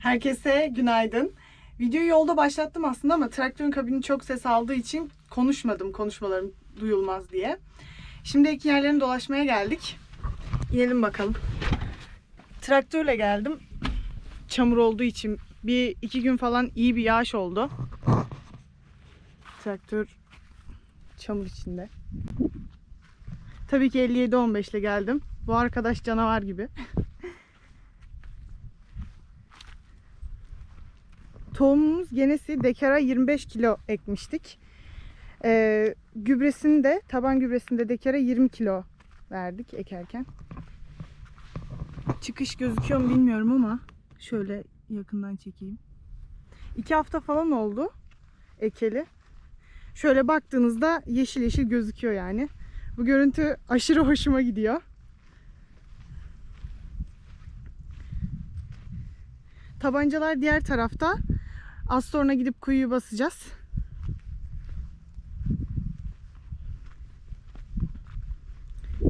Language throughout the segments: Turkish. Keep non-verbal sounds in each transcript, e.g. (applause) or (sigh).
Herkese günaydın. Videoyu yolda başlattım aslında ama traktörün kabini çok ses aldığı için konuşmadım konuşmalarım duyulmaz diye. Şimdi ek yerlerini dolaşmaya geldik. İnelim bakalım. Traktörle geldim. Çamur olduğu için bir iki gün falan iyi bir yağış oldu. Traktör çamur içinde. Tabii ki 57-15 ile geldim. Bu arkadaş canavar gibi. Tohumumuz genesi dekara 25 kilo ekmiştik. Ee, gübresini de taban gübresini de dekara 20 kilo verdik ekerken. Çıkış gözüküyor mu bilmiyorum ama şöyle yakından çekeyim. İki hafta falan oldu ekeli. Şöyle baktığınızda yeşil yeşil gözüküyor yani. Bu görüntü aşırı hoşuma gidiyor. Tabancalar diğer tarafta. Az sonra gidip kuyuyu basacağız.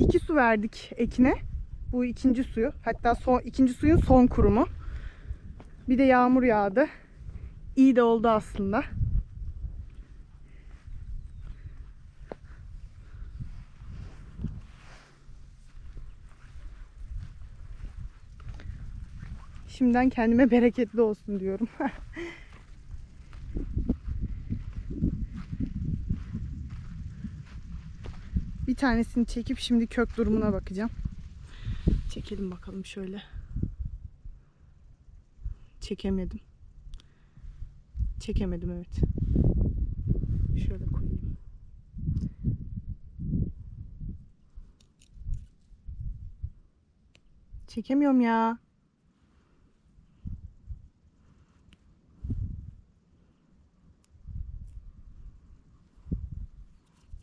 İki su verdik ekine. Bu ikinci suyu. Hatta son, ikinci suyun son kurumu. Bir de yağmur yağdı. İyi de oldu aslında. Şimdiden kendime bereketli olsun diyorum. (laughs) Bir tanesini çekip şimdi kök durumuna bakacağım. Çekelim bakalım şöyle. Çekemedim. Çekemedim evet. Şöyle koyayım. Çekemiyorum ya.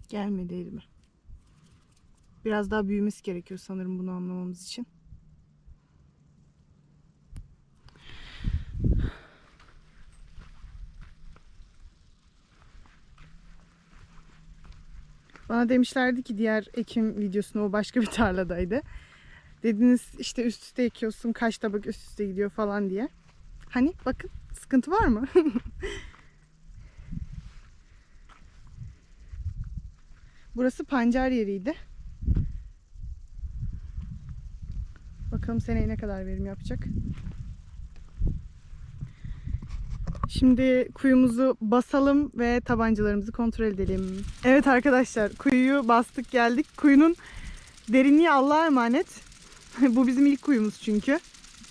Gelmedi elime. Biraz daha büyümesi gerekiyor sanırım bunu anlamamız için. Bana demişlerdi ki diğer ekim videosunda o başka bir tarladaydı. Dediniz işte üst üste ekiyorsun kaç tabak üst üste gidiyor falan diye. Hani bakın sıkıntı var mı? (laughs) Burası pancar yeriydi. Bakalım seneye ne kadar verim yapacak. Şimdi kuyumuzu basalım ve tabancalarımızı kontrol edelim. Evet arkadaşlar kuyuyu bastık geldik. Kuyunun derinliği Allah'a emanet. (laughs) Bu bizim ilk kuyumuz çünkü.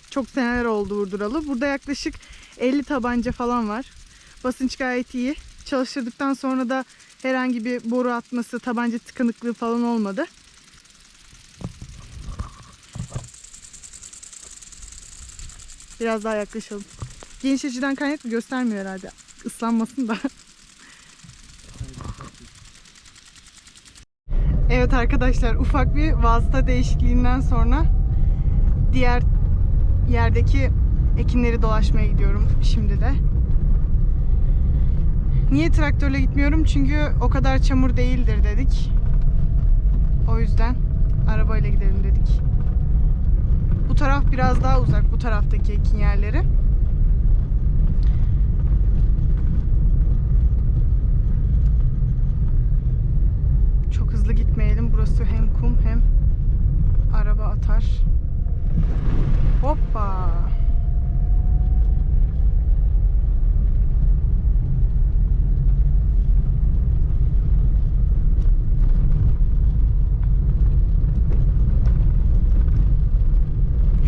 Çok seneler oldu vurduralı. Burada yaklaşık 50 tabanca falan var. Basınç gayet iyi. Çalıştırdıktan sonra da herhangi bir boru atması, tabanca tıkanıklığı falan olmadı. Biraz daha yaklaşalım. Geniş açıdan kaynaklı göstermiyor herhalde. Islanmasın da. (laughs) evet arkadaşlar ufak bir vasıta değişikliğinden sonra diğer yerdeki ekinleri dolaşmaya gidiyorum şimdi de. Niye traktörle gitmiyorum? Çünkü o kadar çamur değildir dedik. O yüzden arabayla gidelim dedik. Bu taraf biraz daha uzak. Bu taraftaki ekin yerleri. Çok hızlı gitmeyelim. Burası hem kum hem araba atar. Hoppa.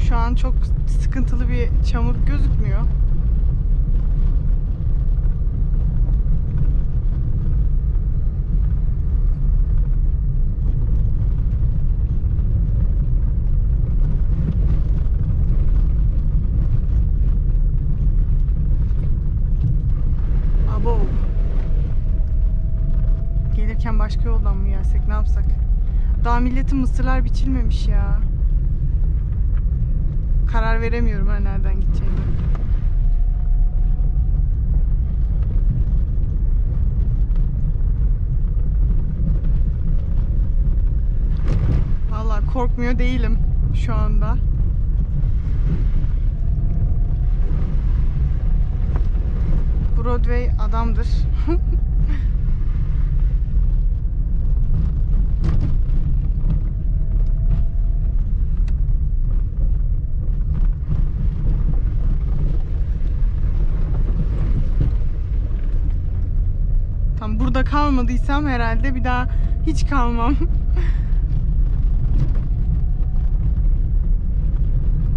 Şu an çok sıkıntılı bir çamur gözükmüyor. Abo. Gelirken başka yoldan mı gelsek ne yapsak? Daha milletin mısırlar biçilmemiş ya karar veremiyorum ha nereden gideceğimi. Valla korkmuyor değilim şu anda. Broadway adamdır. (laughs) burada kalmadıysam herhalde bir daha hiç kalmam. (laughs)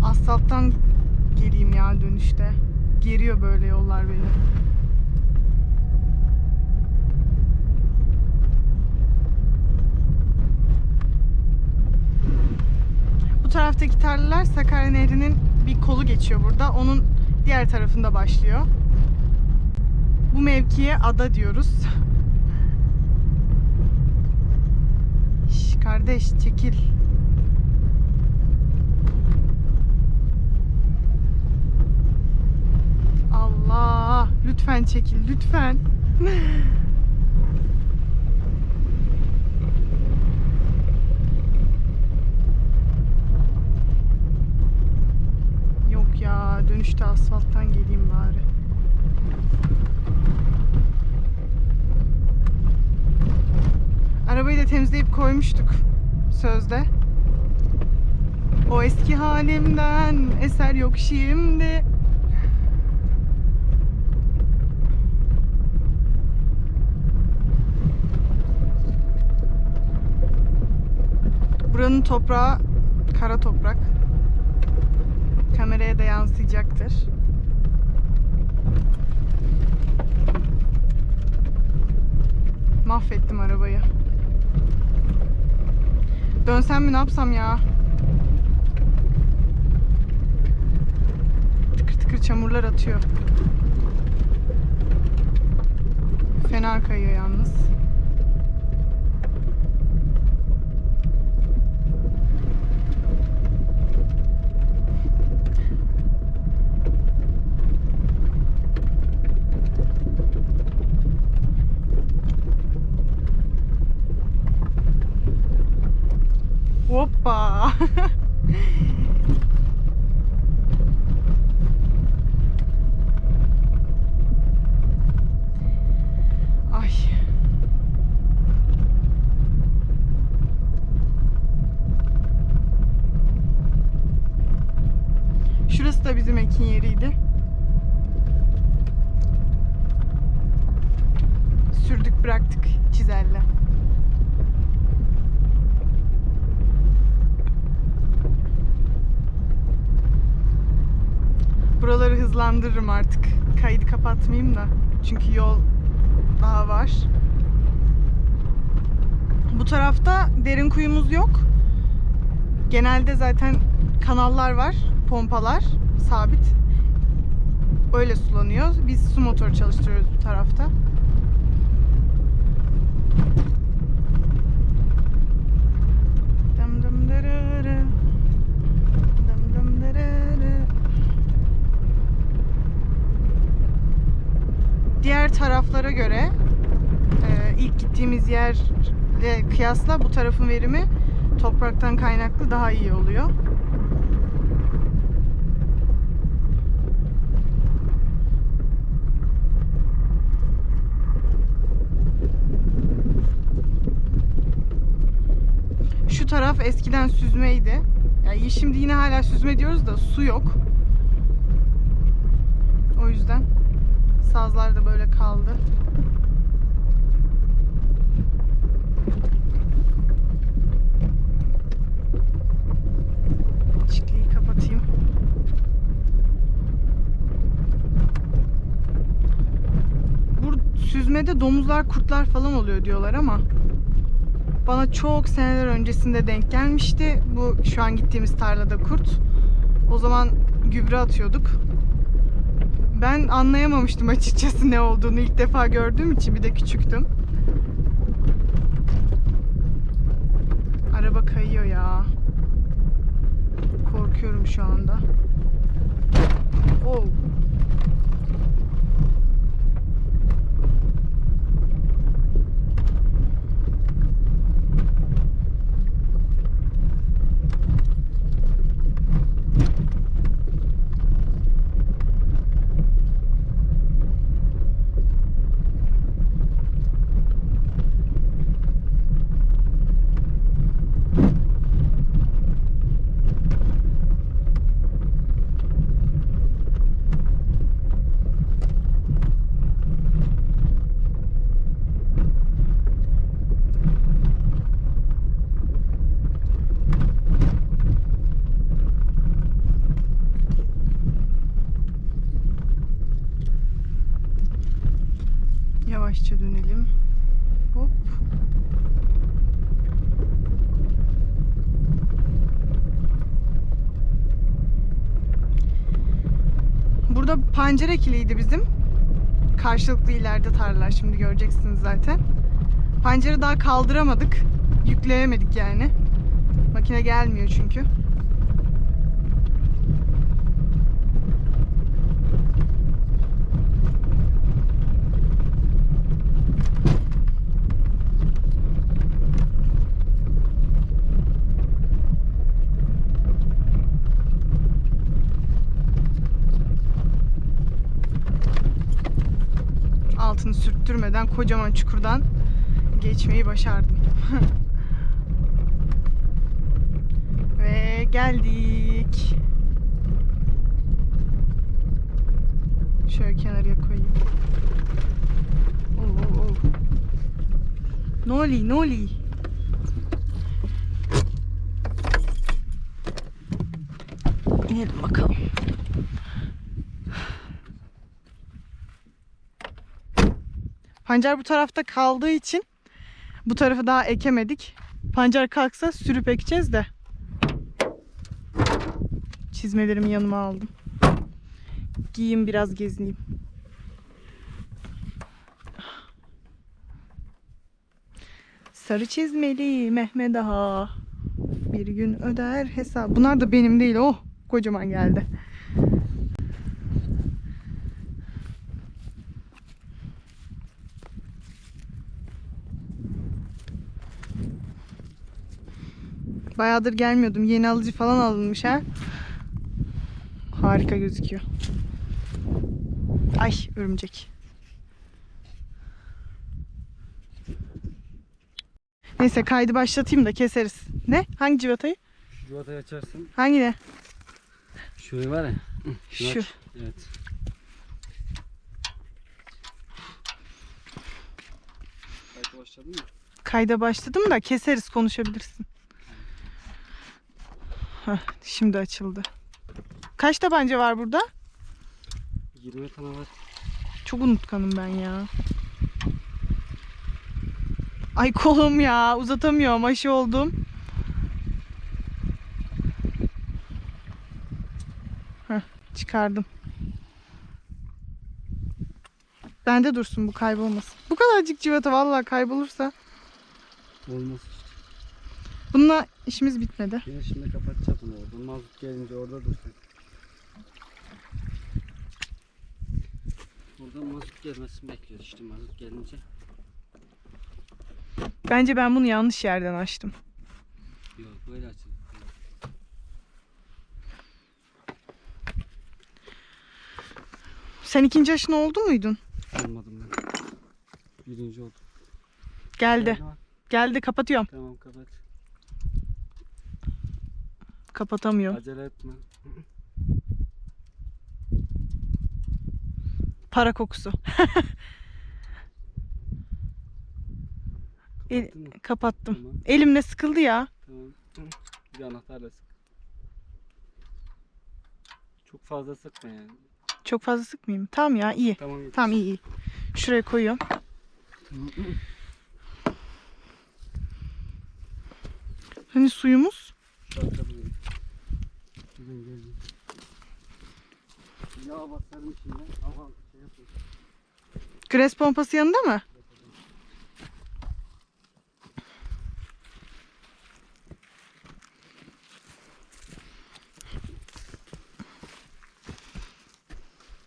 Asfalttan geleyim ya dönüşte. Geriyor böyle yollar beni. Bu taraftaki tarlalar Sakarya Nehri'nin bir kolu geçiyor burada. Onun diğer tarafında başlıyor. Bu mevkiye ada diyoruz. Kardeş çekil. Allah, lütfen çekil, lütfen. Yok ya, dönüşte asfalttan geleyim bari. Da temizleyip koymuştuk sözde. O eski halimden eser yok şimdi. Buranın toprağı kara toprak. Kameraya da yansıyacaktır. Mahvettim arabayı. Dönsem mi ne yapsam ya? Tıkır tıkır çamurlar atıyor. Fena kayıyor yalnız. Hoppa. Ay. Şurası da bizim ekin yeriydi. Sürdük bıraktık çizelle. Buraları hızlandırırım artık. Kaydı kapatmayayım da. Çünkü yol daha var. Bu tarafta derin kuyumuz yok. Genelde zaten kanallar var, pompalar sabit. Öyle sulanıyor. Biz su motoru çalıştırıyoruz bu tarafta. Diğer taraflara göre e, ilk gittiğimiz yerle kıyasla bu tarafın verimi topraktan kaynaklı daha iyi oluyor. Şu taraf eskiden süzmeydi. Yani şimdi yine hala süzme diyoruz da su yok. O yüzden sazlar da böyle kaldı. Çikliyi kapatayım. Bu süzmede domuzlar, kurtlar falan oluyor diyorlar ama bana çok seneler öncesinde denk gelmişti. Bu şu an gittiğimiz tarlada kurt. O zaman gübre atıyorduk. Ben anlayamamıştım açıkçası ne olduğunu ilk defa gördüğüm için bir de küçüktüm. Araba kayıyor ya. Korkuyorum şu anda. Oh. Burada pancar ekiliydi bizim. Karşılıklı ileride tarlalar şimdi göreceksiniz zaten. Pancarı daha kaldıramadık. Yükleyemedik yani. Makine gelmiyor çünkü. Altını sürttürmeden kocaman çukurdan geçmeyi başardım. (laughs) Ve geldik. Şöyle kenarıya koyayım. Oh, oh, oh. Noli, noli. İnelim bakalım. Pancar bu tarafta kaldığı için bu tarafı daha ekemedik. Pancar kalksa sürüp ekeceğiz de. Çizmelerimi yanıma aldım. Giyeyim biraz gezineyim. Sarı çizmeli Mehmet Ağa. Bir gün öder hesap. Bunlar da benim değil. Oh kocaman geldi. Bayağıdır gelmiyordum. Yeni alıcı falan alınmış ha. Harika gözüküyor. Ay örümcek. Neyse kaydı başlatayım da keseriz. Ne? Hangi civatayı? Şu civatayı açarsın. Hangi ne? Şurayı var ya. Şu. aç. Evet. Kayıt başladın mı? Kayda başladım da keseriz konuşabilirsin. Heh, şimdi açıldı. Kaç tabanca var burada? 20 tane var. Çok unutkanım ben ya. Ay kolum ya uzatamıyorum aşı oldum. Heh, çıkardım. Bende dursun bu kaybolmasın. Bu kadarcık civata vallahi kaybolursa. Olmaz. Bununla işimiz bitmedi. Yine şimdi kapatacağız onu orada. Mazut gelince orada dursun. Burada mazut gelmesini bekliyoruz işte mazut gelince. Bence ben bunu yanlış yerden açtım. Yok böyle açılır. Sen ikinci aşına oldu muydun? Olmadım ben. Birinci oldum. Geldi. Geldi kapatıyorum. Tamam kapat. Kapatamıyorum. Acele etme. Para kokusu. (laughs) El- kapattım. Tamam. Elimle sıkıldı ya. Tamam. Bir anahtarla sık. Çok fazla sıkma yani. Çok fazla sıkmayayım. Tamam ya iyi. Tamam. yeter. Tamam iyi iyi. Şuraya koyuyorum. (laughs) Hani suyumuz? Şu Buradan geldim. Yağ basarım içinden. Hava şey yapıyor. Gres pompası yanında mı?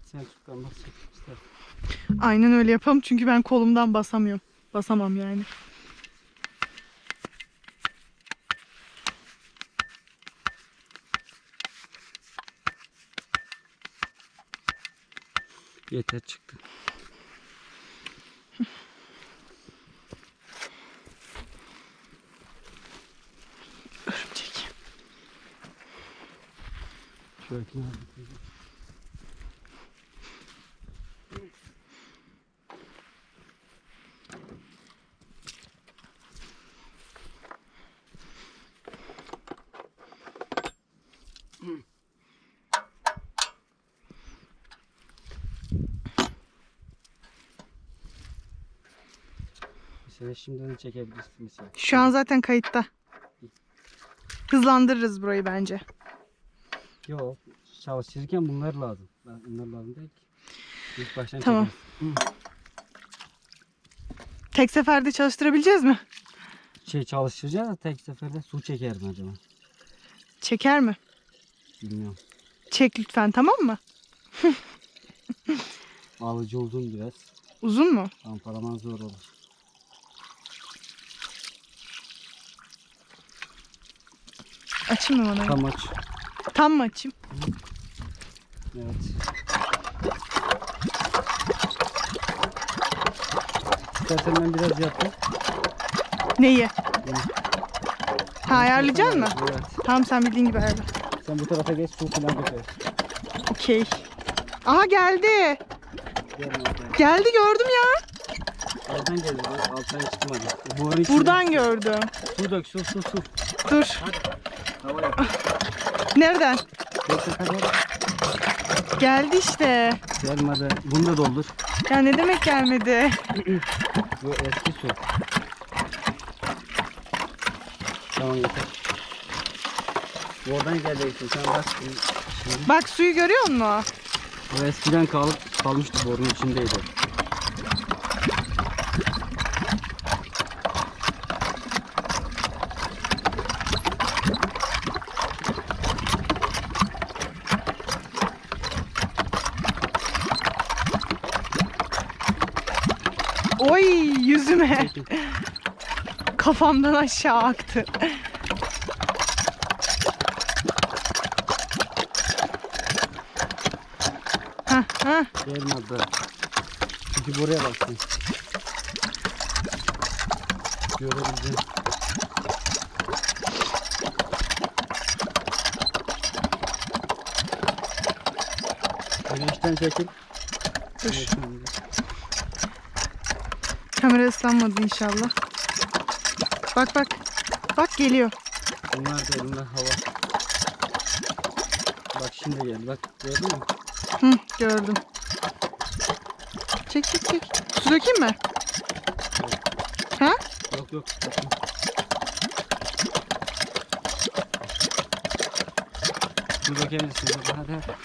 Sen tutkan bas. İster. Aynen öyle yapalım çünkü ben kolumdan basamıyorum. Basamam yani. Yeter çıktı. Örümcek. Şu Mesela şimdi onu çekebilirsin mesela. Şu an zaten kayıtta. Hızlandırırız burayı bence. Yok. Çalışırken bunlar lazım. Bunlar lazım değil ki. İlk baştan Tamam. çekeriz. Tek seferde çalıştırabileceğiz mi? Şey çalıştıracağız da tek seferde su çeker mi acaba? Çeker mi? Bilmiyorum. Çek lütfen tamam mı? (laughs) Alıcı uzun biraz. Uzun mu? Amparaman zor olur. Açayım mı bana? Tam aç. Tam mı açayım? Evet. İstersen ben biraz yapayım. Neyi? Bunu. Ha ayarlayacaksın mı? Evet. Tamam sen bildiğin gibi ayarla. Sen bu tarafa geç su falan döker. Okey. Aha geldi. Geldi gördüm ya. Alttan bak, Alttan çıkmadı. İçinde Buradan gördüm. Su dök su su su. Dur. Hava Nereden? Geldi işte. Gelmedi. Bunu da doldur. Ya ne demek gelmedi? Bu eski su. Tamam yeter. Oradan geleceksin. Sen bak. Şimdi. Bak suyu görüyor musun? Bu eskiden kalıp kalmıştı borunun içindeydi. Çekin. Kafamdan aşağı aktı. Hah hah. Gelmedi. Çünkü buraya baksın. Görebileceğim. Güneşten çekil. Dur. Güneşten- Kamera ıslanmadı inşallah. Bak bak. Bak geliyor. Bunlar da bunlar hava. Bak şimdi geldi. Bak gördün mü? Hı, gördüm. Çek çek çek. Su dökeyim mi? Ha? Yok yok. Dur dökebilirsin. Hadi hadi.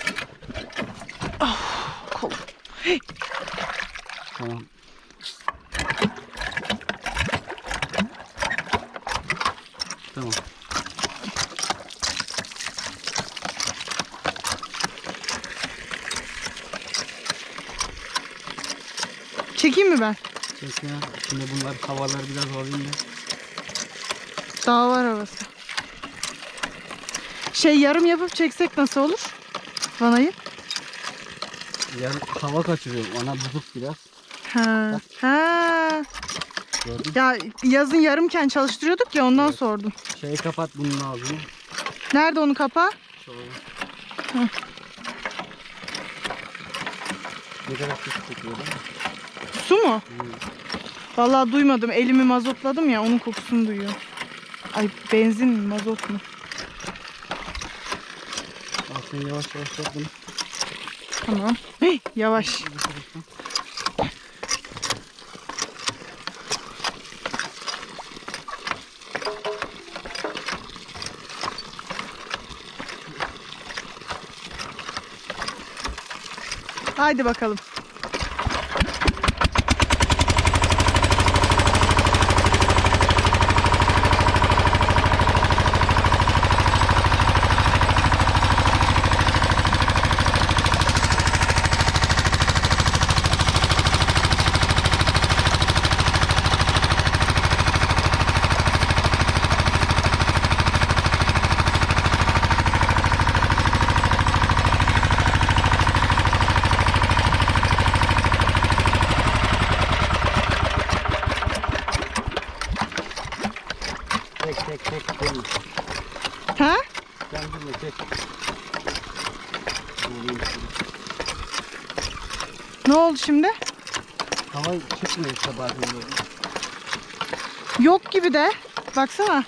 Kol. Tamam. Tamam. Çekeyim mi ben? Çek ya. Şimdi bunlar havalar biraz alayım da. Daha var havası. Şey yarım yapıp çeksek nasıl olur? Vanayı. Yarın hava kaçırıyorum. Ana buzuk biraz. Ha. Ha. Gördün. Ya yazın yarımken çalıştırıyorduk ya ondan Evet. sordum. Şeyi kapat bunun ağzını. Nerede onu kapa? Şöyle. Hı. Ne kadar değil mi? Su mu? Hı. Vallahi duymadım. Elimi mazotladım ya onun kokusunu duyuyor. Ay benzin mi mazot mu? Sen yavaş yavaş yap bunu. Tamam. Hey, yavaş. Haydi bakalım. Çek çek çek. Sen, Ha? sen bunu çek. Alayım şunu. Ne oldu şimdi? Hava böyle. Yok gibi de. Baksana.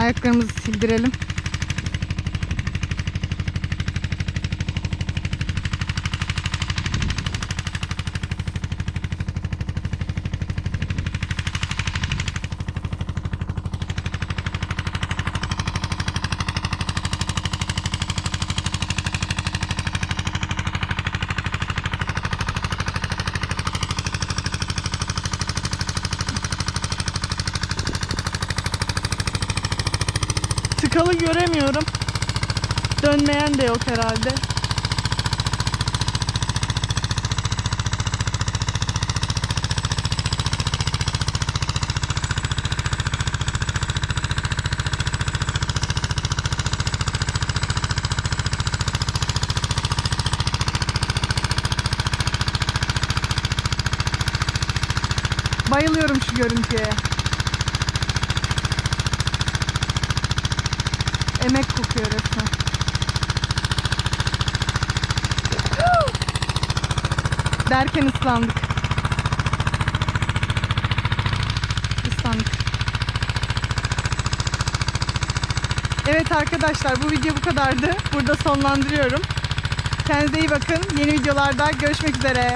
Ayaklarımızı sildirelim. Yok herhalde. Bayılıyorum şu görüntüye. Derken ıslandık. Islandık. Evet arkadaşlar bu video bu kadardı. Burada sonlandırıyorum. Kendinize iyi bakın. Yeni videolarda görüşmek üzere.